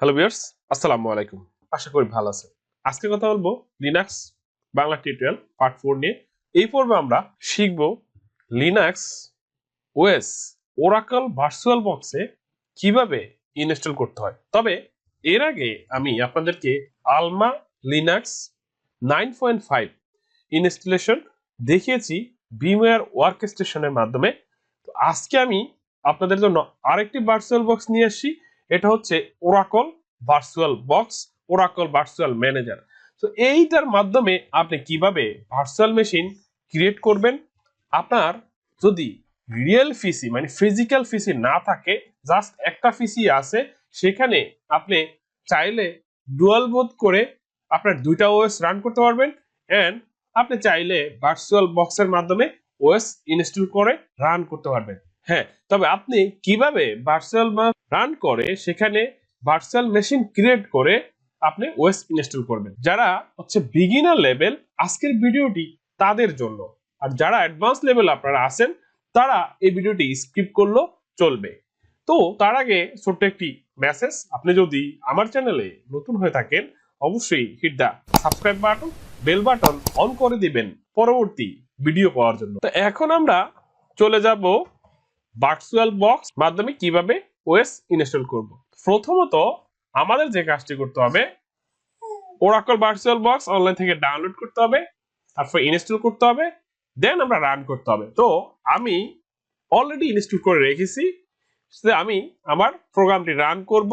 Hello viewers আসসালামু আলাইকুম আশা করি ভালো আছেন। আজকে কথা বলব Linux Bangla tutorial part four নিয়ে। এই পর্বে আমরা শিখব লিনাক্স ওএস ওরাকল ভার্চুয়াল বক্সে কীভাবে ইনস্টল করতে হয়। তবে এর আগে আমি আপনাদেরকে Alma Linux nine point five installation দেখিয়েছি বিমওয়্যার ওয়ার্ক স্টেশনের মাধ্যমে। তো আজকে আমি আপনাদের জন্য আরেকটি ভার্চুয়াল বক্স নিয়ে আসছি। এটা হচ্ছে Oracle virtual box Oracle virtual manager তো এইটার মাধ্যমে আপনি কীভাবে ভার্চুয়াল মেশিন ক্রিয়েট করবেন? আপনার যদি রিয়েল পিসি মানে ফিজিক্যাল ফিসি না থাকে জাস্ট একটা ফিসি আছে, সেখানে আপনি চাইলে ডুয়াল বোধ করে আপনার দুইটা ওএস রান করতে পারবেন অ্যান্ড আপনি চাইলে ভার্চুয়াল বক্সের মাধ্যমে ওএস ইনস্টল করে রান করতে পারবেন। হ্যাঁ তবে আপনি কীভাবে ভার্চুয়াল রান করে সেখানে ভার্চুয়াল মেশিন ক্রিয়েট করে আপনি ওএস ইনস্টল করবেন? যারা হচ্ছে বিগিনার লেভেল আজকের ভিডিওটি তাদের জন্য। আর যারা অ্যাডভান্স লেভেল আপনারা আছেন, তারা এই ভিডিওটি স্কিপ করলেও চলবে। তো তার আগে ছোট্ট একটি মেসেজ আপনি যদি আমার চ্যানেলে নতুন হয়ে থাকেন, অবশ্যই hit the subscribe button bell button on করে দিবেন পরবর্তী ভিডিও পাওয়ার জন্য। তো এখন আমরা চলে যাব ভার্চুয়াল বক্স মাধ্যমে কীভাবে ওএস ইনস্টল করব? প্রথমত আমাদের যে কাজটি করতে হবে ওরাকল ভার্চুয়াল বক্স অনলাইন থেকে ডাউনলোড করতে হবে, তারপর ইনস্টল করতে হবে দেন আমরা রান করতে হবে। তো আমি অলরেডি ইনস্টল করে রেখেছি আমি আমার প্রোগ্রামটি রান করব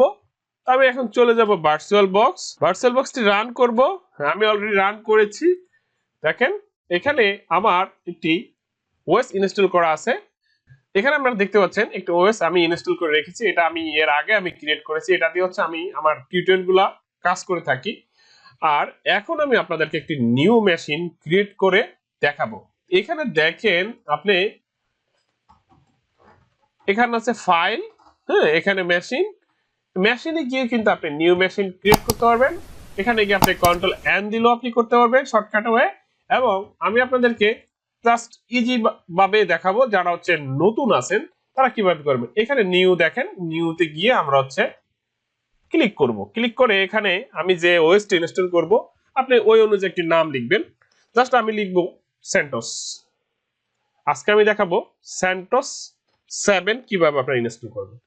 আমি এখন চলে যাব ভার্চুয়াল বক্স ভার্চুয়াল বক্সটি রান করব, আমি অলরেডি রান করেছি। দেখেন, এখানে আমার একটি ওএস ইনস্টল করা আছে। এখানে আপনারা দেখতে পাচ্ছেন একটি ওএস আমি ইনস্টল করে রেখেছি। এটা আমি এর আগে আমি ক্রিয়েট করেছি। এটা দিয়ে হচ্ছে আমি আমার টিউটোরিয়ালগুলা কাজ করে থাকি। আর এখন আমি আপনাদেরকে একটি নিউ মেশিন ক্রিয়েট করে দেখাবো। এখানে দেখেন আপনি এখানে আছে ফাইল হ্যাঁ এখানে মেশিন মেশিনে গিয়ে কিন্তু আপনি নিউ মেশিন ক্রিয়েট করতে পারবেন। এখানে গিয়ে আপনি কন্ট্রোল এন দিলেও আপনি করতে পারবেন শর্টকাট হয়ে এবং আমি আপনাদেরকে জাস্ট ইজি ভাবে দেখাবো যারা হচ্ছে নতুন আছেন, তারা কীভাবে করবেন? এখানে নিউ দেখেন নিউতে গিয়ে আমরা হচ্ছে ক্লিক করব। ক্লিক করে এখানে আমি যে ওয়েস্ট ইনস্টল করব, আপনি ওই অনুযায়ী একটি নাম লিখবেন। জাস্ট আমি লিখব সেন্টোস আজকে আমি দেখাবো সেন্টোস সেভেন কীভাবে আপনারা ইনস্টল করবেন।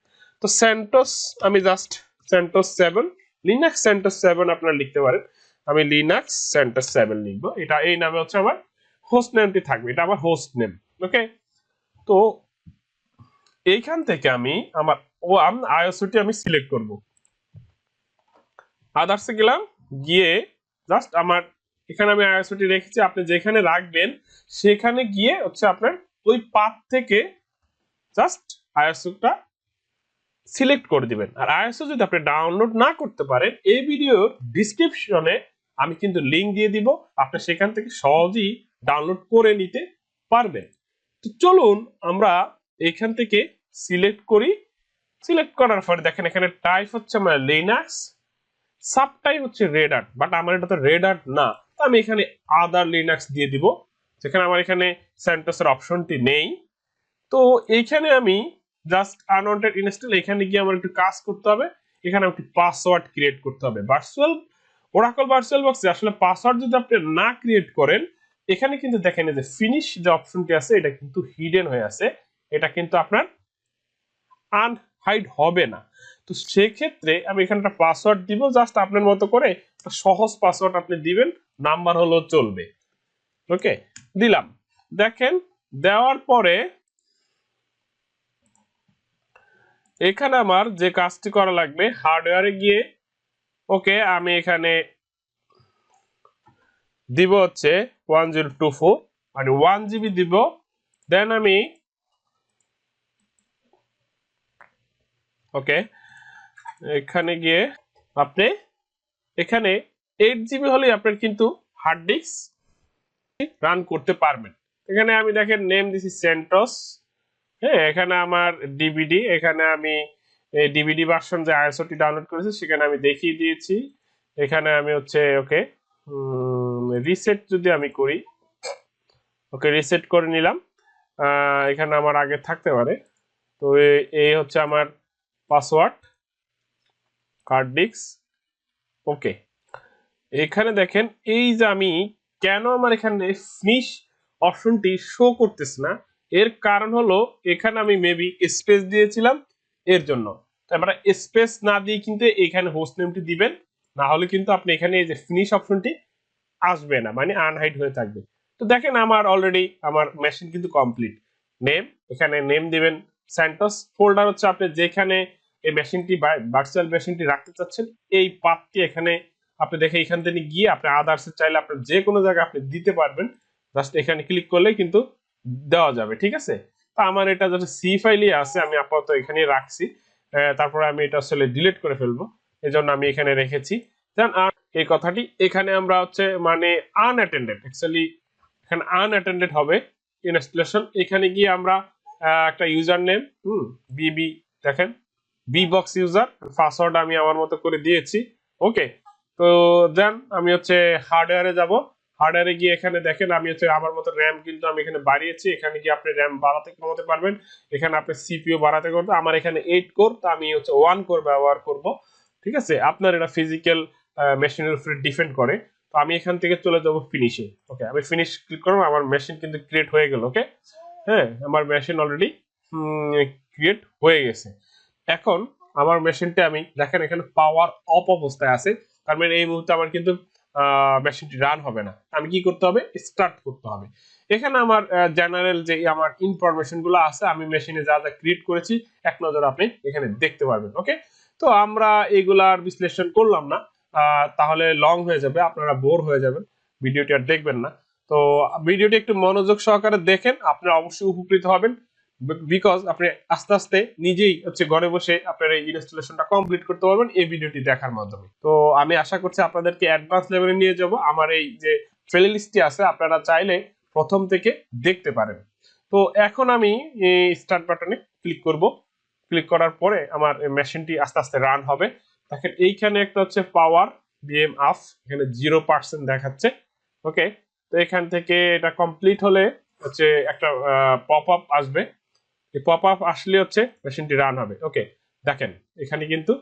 তো সেন্টোস আমি just CentOS seven Linux CentOS seven আপনারা লিখতে পারেন। আমি লিনাক্স সেন্টোস সেভেন লিখব। এটা এই নামে হচ্ছে আমার হোস্ট নেমটি থাকবে, এটা আমার হোস্ট নেম ওকে তো এইখান থেকে আমি আমার, ও আইওসিটি আমি সিলেক্ট করব। আদার্সে গেলাম, গিয়ে জাস্ট আমার, এখানে আমি আইওসিটি রেখেছি, আপনি যেখানে রাখবেন, সেখানে গিয়ে হচ্ছে আপনার ওই পাথ থেকে জাস্ট আইওসিটা সিলেক্ট করে দিবেন। আর আইএসও যদি আপনি ডাউনলোড না করতে পারেন, এই ভিডিওর ডিসক্রিপশনে আমি কিন্তু লিংক দিয়ে দিব। আপনি সেখান থেকে সহজেই ডাউনলোড করে নিতে পারবেন। তো চলুন আমরা এখান থেকে সিলেক্ট করি। সিলেক্ট করার পরে দেখেন এখানে টাইপ হচ্ছে আমার লিনাক্স সাব টাইপ হচ্ছে রেড আর্ট বাট আমার এটা তো রেড আর্ট না। তো আমি এখানে আদার লিনাক্স দিয়ে দিব। যেখানে আমার এখানে সেন্টোসের অপশনটি নেই। তো এইখানে আমি জাস্ট আনওয়ান্টেড ইনস্টল এখানে গিয়ে আমার একটু কাজ করতে হবে। এখানে একটি পাসওয়ার্ড ক্রিয়েট করতে হবে। ভার্চুয়াল ওরাকল ভার্চুয়াল বক্সে আসলে পাসওয়ার্ড যদি আপনি না ক্রিয়েট করেন এখানে কিন্তু দেখেন যে ফিনিশ যে অপশনটি আছে, এটা কিন্তু হিডেন হয়ে আছে। এটা কিন্তু আপনার আনহাইড হবে না। তো সেক্ষেত্রে আমি এখানে একটা পাসওয়ার্ড দিব জাস্ট আপনার মতো করে একটা সহজ পাসওয়ার্ড আপনি দিবেন নাম্বার হলো চলবে। ওকে দিলাম। দেখেন, দেওয়ার পরে এখানে আমার যে কাজটি করা লাগবে হার্ডওয়্যারে গিয়ে ওকে আমি এখানে দিব হচ্ছে ওয়ান জিরো টু ফোর মানে ওয়ান জিবি দিব দেন আমি ওকে এখানে গিয়ে আপনি, এখানে এইট জিবি হলে আপনার কিন্তু হার্ড ডিস্ক রান করতে পারবেন। এখানে আমি দেখেন নেম দিছি সেন্টস হ্যাঁ এখানে আমার ডিভিডি এখানে আমি ডিভিডি ভার্সন যে আইএসওটি ডাউনলোড করেছি, সেখানে আমি দেখিয়ে দিয়েছি। এখানে আমি হচ্ছে ওকে রিসেট যদি আমি করি ওকে রিসেট করে নিলাম। এখানে আমার আগে থাকতে পারে। তো এই হচ্ছে আমার পাসওয়ার্ড কার্ড ডিস্ক ওকে এখানে দেখেন, এই যে আমি কেন আমার এখানে ফিনিশ অপশনটি শো করতেছে না, এর কারণ হলো এখানে আমি মেবি স্পেস দিয়েছিলাম এর জন্য। তারপরে স্পেস না দিয়ে কিন্তু এখানে হোস্ট নেমটি দিবেন, না হলে কিন্তু আপনি এখানে এই যে ফিনিশ অপশনটি আসবে না মানে আনহাইড হয়ে থাকবে। তো দেখেন আমার অলরেডি আমার মেশিন কিন্তু কমপ্লিট নেম এখানে নেম দিবেন স্যান্টস ফোল্ডার হচ্ছে আপনি যেখানে এই মেশিনটি ভার্চুয়াল মেশিনটি রাখতে চাচ্ছেন, এই পাথটি এখানে আপনি দেখে এখান থেকে গিয়ে আপনি আদার্স চাইলে আপনি যে কোনো জায়গায় আপনি দিতে পারবেন। জাস্ট এখানে ক্লিক করলে কিন্তু দেওয়া যাবে, ঠিক আছে? তো আমার এটা যাতে সি ফাইলই আছে, আমি আপাতত এখানে রাখছি। তারপরে আমি এটা আসলে ডিলিট করে ফেলব। এই জন্য আমি এখানে রেখেছি। দেন এই কথাটি। এখানে আমরা হচ্ছে মানে আনঅ্যাটেন্ডেড অ্যাকচুয়ালি এখানে আনঅ্যাটেন্ডেড হবে ইনস্টলেশন এখানে গিয়ে আমরা একটা ইউজার নেম হুম বিবি দেখেন বি বক্স ইউজার পাসওয়ার্ড আমি আমার মতো করে দিয়েছি। ওকে তো দেন আমি হচ্ছে হার্ডওয়্যারে যাব। হার্ডওয়্যারে গিয়ে এখানে দেখেন, আমি হচ্ছে আমার মতো র্যাম কিন্তু আমি এখানে বাড়িয়েছি। এখানে গিয়ে আপনি র্যাম বাড়াতে কমাতে পারবেন। এখানে আপনি সিপিইউ বাড়াতে করতে আমার এখানে এইট কোর তো আমি হচ্ছে ওয়ান কোর ব্যবহার করব। ঠিক আছে? আপনার এটা ফিজিক্যাল মেশিনের উপরে ডিপেন্ড করে, তো আমি এখান থেকে চলে যাব ফিনিশে ওকে আমি ফিনিশ ক্লিক করব, আমার মেশিন কিন্তু ক্রিয়েট হয়ে গেল ওকে হ্যাঁ আমার মেশিন অলরেডি ক্রিয়েট হয়ে গেছে। এখন আমার মেশিনটা আমি, দেখেন এখানে পাওয়ার অফ অবস্থায় আছে, তার মানে এই মুহূর্তে আমার কিন্তু মেশিনটি রান হবে না। আমি কি করতে হবে? স্টার্ট করতে হবে। এখানে আমার জেনারেল যে আমার ইনফরমেশনগুলো আছে, আমি মেশিনে যা যা ক্রিয়েট করেছি, এক নজর আপনি এখানে দেখতে পারবেন ওকে তো আমরা এগুলার বিশ্লেষণ করলাম না। তাহলে লং হয়ে যাবে, আপনারা বোর হয়ে যাবেন, ভিডিওটি আর দেখবেন না। তো ভিডিওটি একটু মনোযোগ সহকারে দেখেন, আপনারা অবশ্যই উপকৃত হবেন বিকজ আপনি আস্তে আস্তে নিজেই হচ্ছে ঘরে বসে আপনার এই ইনস্টলেশনটা কমপ্লিট করতে পারবেন এই ভিডিওটি দেখার মাধ্যমে। তো আমি আশা করছি আপনাদেরকে অ্যাডভান্স লেভেলে নিয়ে যাব, আমার এই যে প্লে লিস্টটি আছে, আপনারা চাইলে প্রথম থেকে দেখতে পারেন। তো এখন আমি স্টার্ট বাটনে ক্লিক করব। ক্লিক করার পরে আমার মেশিনটি আস্তে আস্তে রান হবে। দেখেন, এইখানে একটা হচ্ছে পাওয়ার বিএম আফ এখানে জিরো পার্সেন্ট দেখাচ্ছে ওকে তো এখান থেকে এটা কমপ্লিট হলে হচ্ছে একটা পপ আপ আসবে। এই পপ আপ আসলে হচ্ছে মেশিনটি রান হবে ওকে দেখেন, এখানে কিন্তু,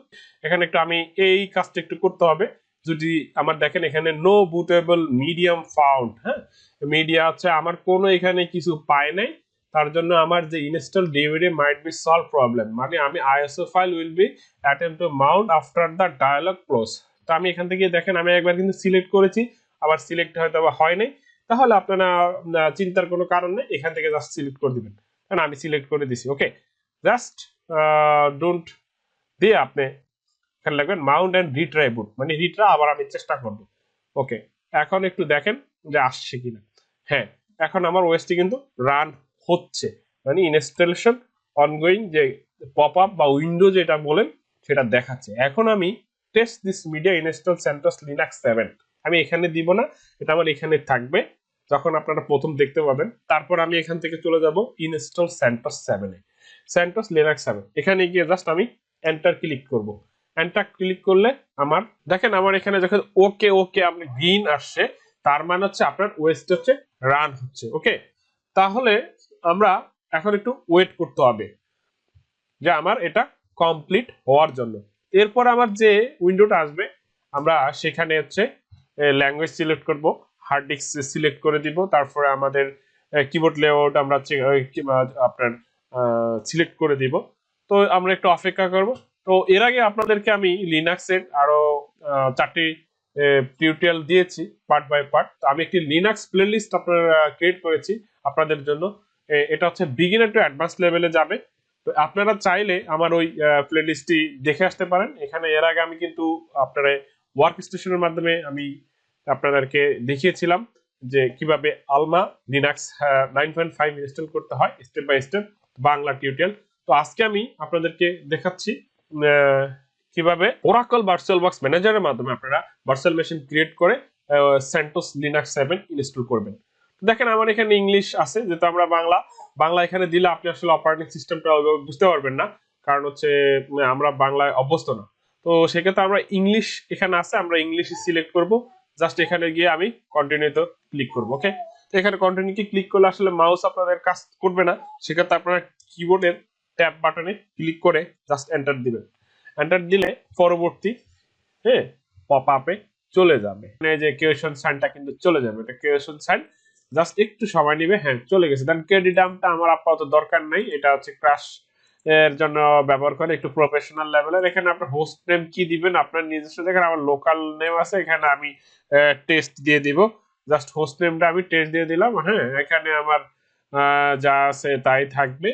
এখানে একটু আমি এই কাজটা একটু করতে হবে। যদি আমার দেখেন এখানে নো বুটেবল মিডিয়াম ফাউন্ড হ্যাঁ? মিডিয়া হচ্ছে আমার কোনো এখানে কিছু পায় নাই। তার জন্য আমার যে install DVD might be solve problem মানে আমি ISO file will be attempt to mount after the dialog close তো আমি এখান থেকে দেখেন, আমি একবার কিন্তু সিলেক্ট করেছি, আবার সিলেক্ট হয়তো বা হয় নাই। তাহলে আপনারা চিন্তার কোনো কারণ নেই, এখান থেকে জাস্ট সিলেক্ট করে দিবেন। কারণ আমি সিলেক্ট করে দিছি ওকে জাস্ট ডোন্ট দিয়ে আপনি এখানে লাগবেন মাউন্ট অ্যান্ড রিট্রাই বুট মানে রিট্রা আবার আমি চেষ্টা করব ওকে এখন একটু দেখেন যে আসছে কিনা। হ্যাঁ এখন আমার ওয়েস্টটি কিন্তু রান হচ্ছে। মানে ইনস্টলেশন অনগোয়িং যে পপ আপ বা উইন্ডো যেটা বলেন, সেটা দেখাচ্ছে। এখন আমি test this media install CentOS Linux seven আমি এখানে দিব না, এটা আমার এখানে থাকবে। যখন আপনারা প্রথম দেখতে পাবেন, তারপর আমি এখান থেকে চলে যাব ইনস্টল সেন্টস সেভেনে সেন্টস লিনাক্স সেভেন এখানে গিয়ে জাস্ট আমি এন্টার ক্লিক করব। এন্টার ক্লিক করলে আমার, দেখেন আমার এখানে যখন ওকে ওকে আপনি গ্রিন আসছে, তার মানে হচ্ছে আপনার ওয়েস্ট হচ্ছে রান হচ্ছে ওকে তাহলে আমরা এখন একটু ওয়েট করতে হবে যে আমার এটা কমপ্লিট হওয়ার জন্য। এরপর আমার যে উইন্ডোটা আসবে, আমরা সেখানে হচ্ছে ল্যাঙ্গুয়েজ সিলেক্ট করব হার্ড ডিস্ক সিলেক্ট করে দিব, তারপরে আমাদের কিবোর্ড লেআউট আমরা আপনার সিলেক্ট করে দিব। তো আমরা একটু অপেক্ষা করব। তো এর আগে আপনাদেরকে আমি লিনাক্সের আরও চারটি টিউটোরিয়াল দিয়েছি পার্ট বাই পার্ট তো আমি একটি লিনাক্স প্লেলিস্ট আপনার ক্রিয়েট করেছি আপনাদের জন্য। এটা হচ্ছে বিগিনার টু অ্যাডভান্স লেভেলে যাবে। তো আপনারা চাইলে আমার ওই প্লেলিস্টটি দেখে আসতে পারেন। এখানে এর আগে আমি কিন্তু আপনার ওয়ার্ক স্টেশনের মাধ্যমে আমি আপনাদেরকে দেখিয়েছিলাম যে কীভাবে Alma Linux nine point five install করতে হয় step by step Bangla tutorial তো আজকে আমি আপনাদেরকে দেখাচ্ছি কীভাবে ওরাকল ভার্চুয়াল বক্স ম্যানেজারের মাধ্যমে আপনারা ভার্চুয়াল মেশিন ক্রিয়েট করে সেন্টোস লিনাক্স সেভেন ইনস্টল করবেন। দেখেন আমার এখানে ইংলিশ আছে, যেহেতু আমরা বাংলা বাংলা এখানে দিলে আপনি আসলে অপারেটিং সিস্টেমটা বুঝতে পারবেন না, কারণ হচ্ছে আমরা বাংলায় অভ্যস্ত না। তো সেক্ষেত্রে আমরা ইংলিশ এখানে আছে, আমরা ইংলিশ সিলেক্ট করব জাস্ট এখানে গিয়ে আমি কন্টিনিউতে ক্লিক করব ওকে এখানে কন্টিনিউতে ক্লিক করলে আসলে মাউস আপনাদের কাজ করবে না, সেক্ষেত্রে আপনারা কিবোর্ডের ট্যাব বাটনে ক্লিক করে জাস্ট এন্টার দিবেন। এন্টার দিলে পরবর্তী হ্যাঁ পপ আপে চলে যাবে। মানে যে কিউশন সাইনটা কিন্তু চলে যাবে এটা কিউশন সাইন জাস্ট একটু সময় নিবে। হ্যাঁ চলে গেছে। দেন ক্রেডিটামটা আমার আপাতত দরকার নেই। এটা হচ্ছে ক্রাশ এর জন্য ব্যবহার করে একটু প্রফেশনাল লেভেলের এখানে আপনার হোস্ট নেম কি দিবেন? আপনার নিজস্ব দেখেন আমার লোকাল নেম আছে, এখানে আমি টেস্ট দিয়ে দিব। জাস্ট হোস্ট নেমটা আমি টেস্ট দিয়ে দিলাম। হ্যাঁ এখানে আমার যা আছে তাই থাকবে।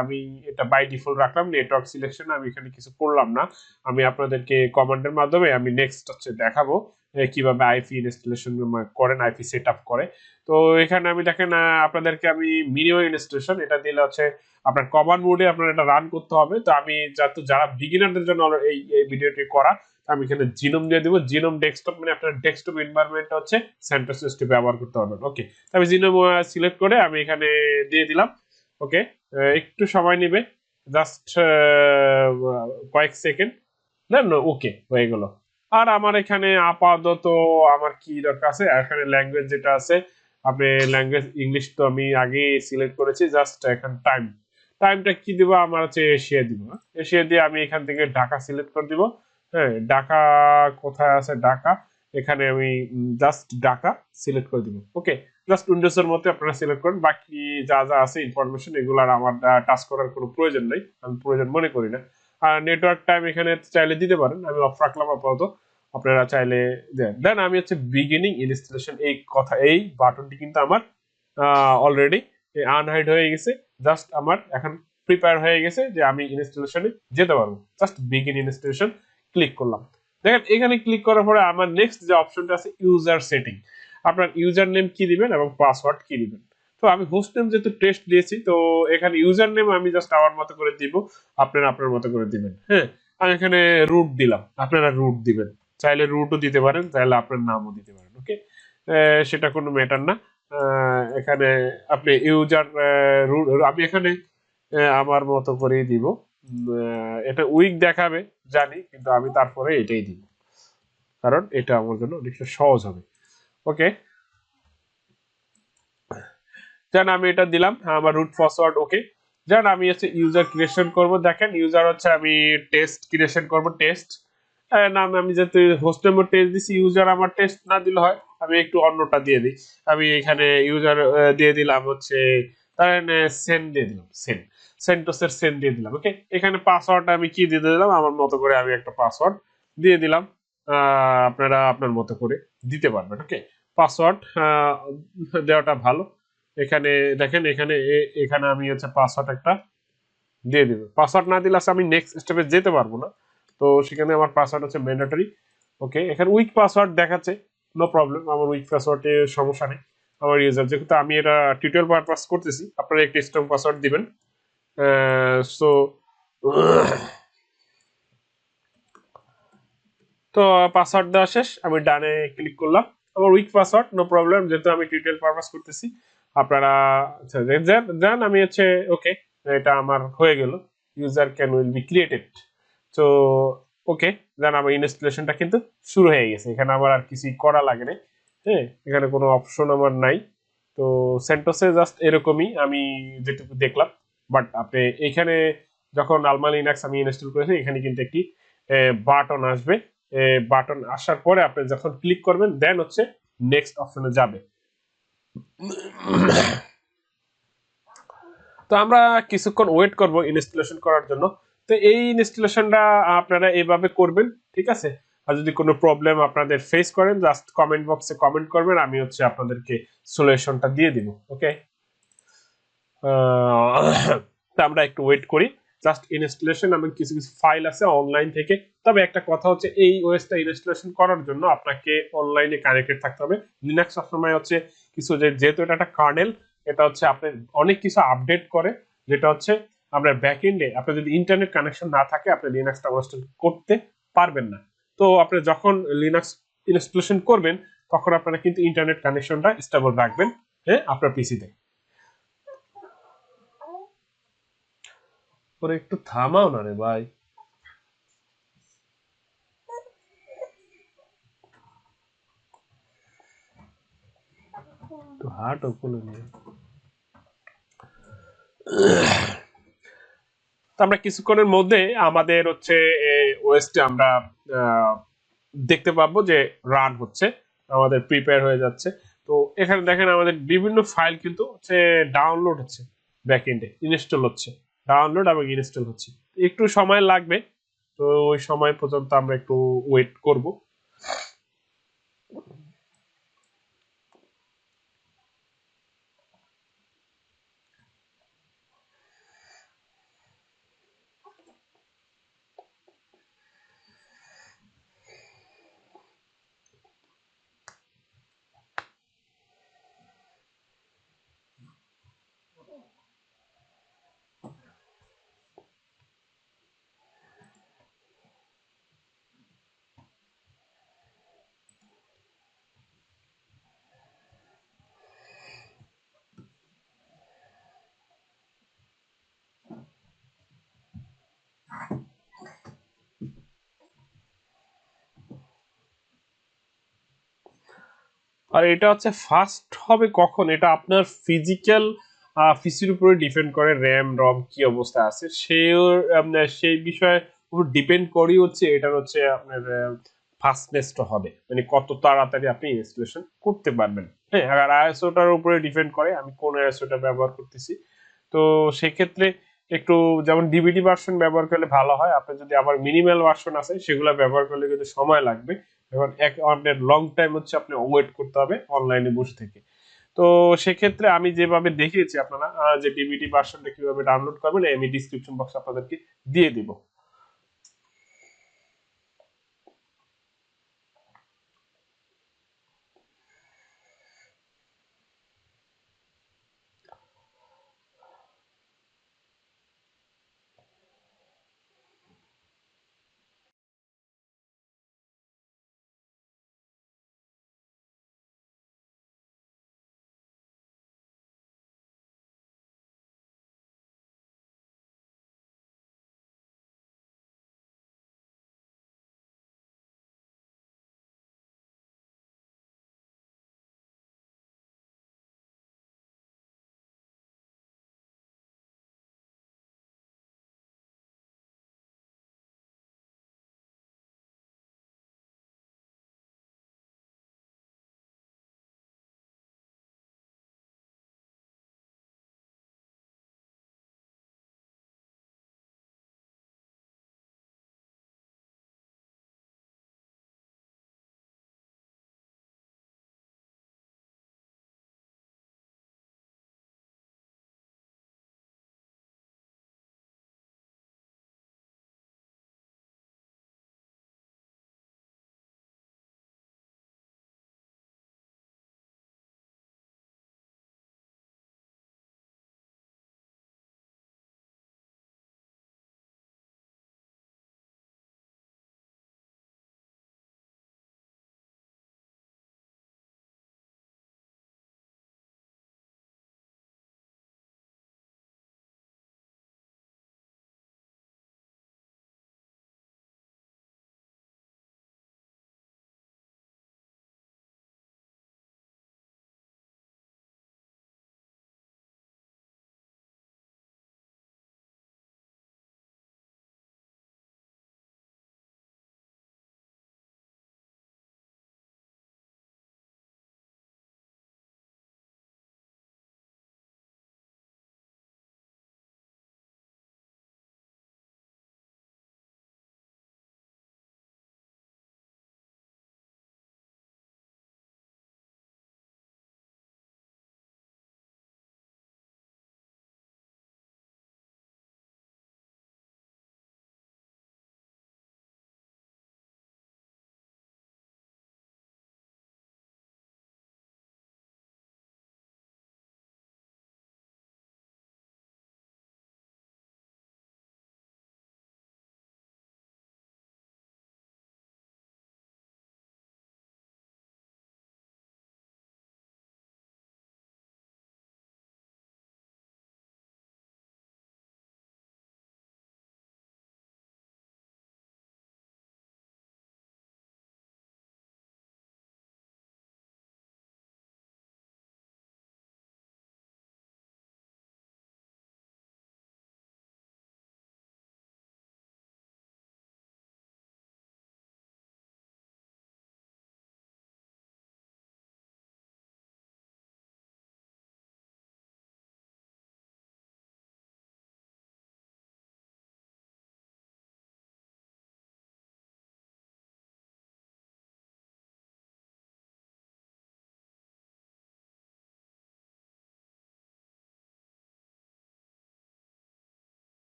আমি এটা বাই ডিফল্ট রাখলাম। নেটওয়ার্ক সিলেকশন আমি এখানে কিছু করলাম না। আমি আপনাদেরকে কমান্ডের মাধ্যমে আমি নেক্সট হচ্ছে দেখাবো। কীভাবে আইপি ইনস্টলেশন করেন আইপি সেট আপ করে। তো এখানে আমি দেখেন আপনাদেরকে আমি মিনিমাম ইনস্টলেশন এটা দিলে হচ্ছে আপনার কমান্ড মোডে আপনার এটা রান করতে হবে। তো আমি যাতে যারা বিগিনারদের জন্য এই এই ভিডিওটি করা আমি এখানে জিনোম দিয়ে দিব। জিনোম ডেস্কটপ মানে আপনার ডেস্কটপ এনভায়রনমেন্ট হচ্ছে সেন্টার সিস্টেম ব্যবহার করতে পারবেন ওকে আমি জিনোম সিলেক্ট করে আমি এখানে দিয়ে দিলাম। ওকে একটু সময় নেবে। জাস্ট কয়েক সেকেন্ড না ওকে হয়ে গেল। আর আমার এখানে আপাতত আমার কি দরকার আছে? এখানে ল্যাঙ্গুয়েজ যেটা আছে, আপনি ল্যাঙ্গুয়েজ ইংলিশ তো আমি আগে সিলেক্ট করেছি জাস্ট এখন টাইম টাইমটা কি দিব? আমার হচ্ছে এশিয়া দিব। এশিয়া দিয়ে আমি এখান থেকে ঢাকা সিলেক্ট করে দিব। হ্যাঁ ঢাকা কোথায় আছে? ঢাকা। এখানে আমি জাস্ট ঢাকা সিলেক্ট করে দিব। ওকে জাস্ট উইন্ডোজ এর মধ্যে আপনারা সিলেক্ট করেন। বাকি যা যা আছে ইনফরমেশন এগুলো আর আমার টাচ করার কোনো প্রয়োজন নেই। আমি প্রয়োজন মনে করি না। আর নেটওয়ার্ক টাইম এখানে চাইলে দিতে পারেন। আমি অফ রাখলাম আপাতত। আপনারা চাইলে দেন। দেন আমি হচ্ছে বিগিনিং ইনস্টলেশন এই কথা, এই বাটনটি কিন্তু আমার অলরেডি আনহাইড হয়ে গেছে। জাস্ট আমার এখন প্রিপেয়ার হয়ে গেছে যে আমি ইনস্টলেশনে যেতে পারব। জাস্ট বিগিন ইনস্টলেশন ক্লিক করলাম। দেখেন, এখানে ক্লিক করার পরে আমার নেক্সট যে অপশনটা আছে ইউজার সেটিং আপনার ইউজার নেম কি দিবেন এবং পাসওয়ার্ড কি দিবেন? তো আমি হোস্ট নেম যেহেতু টেস্ট দিয়েছি, তো এখানে ইউজার নেম আমি জাস্ট আমার মতো করে দিব, আপনারা আপনার মতো করে দিবেন হ্যাঁ? আমি এখানে রুট দিলাম, আপনারা রুট দিবেন। চাইলে রুটও দিতে পারেন, চাইলে আপনার নামও দিতে পারেন ওকে সেটা কোনো ম্যাটার না। এখানে আপনি ইউজার রুট আমি এখানে আমার মতো করেই দিব। এটা উইক দেখাবে, জানি, কিন্তু আমি তারপরে এটাই দিব। কারণ এটা আমার জন্য অনেকটা সহজ হবে ওকে যেন আমি এটা দিলাম আমার রুট পাসওয়ার্ড ওকে যেন আমি হচ্ছে ইউজার ক্রিয়েশন করব। দেখেন ইউজার হচ্ছে আমি টেস্ট ক্রিয়েশন করব টেস্ট নাম আমি যেহেতু হোস্ট নেম্বার টেস্ট দিছি ইউজার আমার টেস্ট না দিলে হয়, আমি একটু অন্যটা দিয়ে দিই। আমি এখানে ইউজার দিয়ে দিলাম হচ্ছে, তাহলে সেন্ড দিয়ে দিলাম সেন্ড সেন্টোসের সেন্ড দিয়ে দিলাম ওকে এখানে পাসওয়ার্ড আমি কি দিয়ে দিলাম? আমার মতো করে আমি একটা পাসওয়ার্ড দিয়ে দিলাম। আপনারা আপনার মতো করে দিতে পারবেন ওকে পাসওয়ার্ড দেওয়াটা ভালো। এখানে, দেখেন এখানে এখানে আমি হচ্ছে পাসওয়ার্ড একটা দিয়ে দিব। পাসওয়ার্ড না দিলে আমি নেক্সট স্টেপে যেতে পারব না। তো সেখানে আমার পাসওয়ার্ড হচ্ছে ম্যান্ডেটরি ওকে এখানে উইক পাসওয়ার্ড দেখাচ্ছে নো প্রবলেম আমার উইক পাসওয়ার্ডে সমস্যা নেই। আমার ইউজার যেহেতু আমি এটা টিউটোরিয়াল পারপাস করতেছি, আপনারা একটি স্ট্রং পাসওয়ার্ড দিবেন। সো তো পাসওয়ার্ড দেওয়া শেষ, আমি ডানে ক্লিক করলাম। আমার উইক পাসওয়ার্ড নো প্রবলেম যেহেতু আমি টিউটোরিয়াল পারপাস করতেছি। আপনারা আচ্ছা দেন আমি হচ্ছে ওকে এটা আমার হয়ে গেল। User can will be created তো ওকে দেন আমার ইনস্টলেশনটা কিন্তু শুরু হয়ে গেছে। এখানে আমার আর কিছুই করা লাগে না হ্যাঁ এখানে কোনো অপশন আমার নাই। তো সেন্টোসে জাস্ট এরকমই আমি যেটুকু দেখলাম। বাট আপনি এখানে যখন আলমা লিনাক্স আমি ইনস্টল করেছি, এখানে কিন্তু একটি বাটন আসবে। বাটন আসার পরে আপনি যখন ক্লিক করবেন দেন হচ্ছে নেক্সট অপশনে যাবে। তো আমরা কিছুক্ষণ ওয়েট করব ইনস্টলেশন করার জন্য। তো এই ইনস্টলেশনটা আপনারা এইভাবে করবেন, ঠিক আছে? আর যদি কোনো প্রবলেম আপনাদের ফেস করেন জাস্ট কমেন্ট বক্সে কমেন্ট করবেন, আমি হচ্ছে আপনাদেরকে সলিউশনটা দিয়ে দিব ওকে তা আমরা একটু ওয়েট করি। জাস্ট ইনস্টলেশন আমি কিছু কিছু ফাইল আছে অনলাইন থেকে। তবে একটা কথা হচ্ছে, এই ওএসটা ইনস্টলেশন করার জন্য আপনাকে অনলাইনে কানেক্টেড থাকতে হবে। লিনাক্স সবসময় হচ্ছে কিছু যেহেতু এটা একটা কার্নেল এটা হচ্ছে আপনার অনেক কিছু আপডেট করে, যেটা হচ্ছে আপনার ব্যাক এন্ডে আপনার যদি ইন্টারনেট কানেকশন না থাকে, আপনি লিনাক্সটা ইনস্টল করতে পারবেন না। তো আপনি যখন লিনাক্স ইনস্টলেশন করবেন, তখন আপনারা কিন্তু ইন্টারনেট কানেকশনটা স্টেবল রাখবেন হ্যাঁ আপনার পিসিতে ওরে একটু থামাও না রে ভাই। হাট ওপরে নিয়ে। তো আমরা কিছুক্ষণের মধ্যে আমাদের হচ্ছে ওয়েস্টে আমরা দেখতে পাবো যে রান হচ্ছে, আমাদের প্রিপেয়ার হয়ে যাচ্ছে। তো এখানে দেখেন আমাদের বিভিন্ন ফাইল কিন্তু হচ্ছে ডাউনলোড হচ্ছে ব্যাক এন্ডে ইনস্টল হচ্ছে, ডাউনলোড এবং ইনস্টল হচ্ছে। একটু সময় লাগবে, তো ওই সময় পর্যন্ত আমরা একটু ওয়েট করব। আর এটা হচ্ছে ফার্স্ট হবে কখন? এটা আপনার ফিজিক্যাল পিসির উপরে ডিপেন্ড করে র্যাম রম কি অবস্থা আছে। আপনার সেই বিষয়ে উপর ডিপেন্ড করেই হচ্ছে এটার হচ্ছে আপনার ফাস্টনেসটা হবে। মানে কত তাড়াতাড়ি আপনি ইনস্টলেশন করতে পারবেন। হ্যাঁ আর আইএসওটার উপরে ডিপেন্ড করে আমি কোন আইএসওটা ব্যবহার করতেছি। তো সেক্ষেত্রে একটু যেমন ডিভিডি ভার্সন ব্যবহার করলে ভালো হয়। আপনার যদি আবার মিনিমাল ভার্সন আছে, সেগুলো ব্যবহার করলে কিন্তু সময় লাগবে। এখন এক আপনার লং টাইম হচ্ছে আপনি ওয়েট করতে হবে অনলাইনে বসে থেকে। তো সেক্ষেত্রে আমি যেভাবে দেখিয়েছি আপনারা যে ডিভিডি ভার্সনটা কীভাবে ডাউনলোড করবেন, আমি ডিসক্রিপশন বক্স আপনাদেরকে দিয়ে দিব।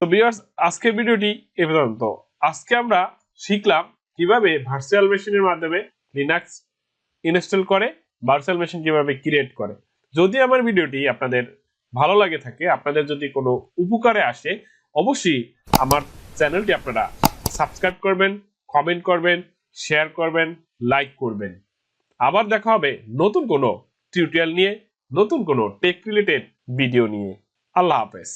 তো ভিউয়ার্স আজকের ভিডিওটি এ পর্যন্ত। আজকে আমরা শিখলাম কীভাবে ভার্চুয়াল মেশিনের মাধ্যমে লিনাক্স ইনস্টল করে ভার্চুয়াল মেশিন কীভাবে ক্রিয়েট করে। যদি আমার ভিডিওটি আপনাদের ভালো লাগে থাকে, আপনাদের যদি কোনো উপকারে আসে, অবশ্যই আমার চ্যানেলটি আপনারা সাবস্ক্রাইব করবেন কমেন্ট করবেন শেয়ার করবেন লাইক করবেন। আবার দেখা হবে নতুন কোনো টিউটোরিয়াল নিয়ে, নতুন কোনো টেক রিলেটেড ভিডিও নিয়ে। আল্লাহ হাফেজ।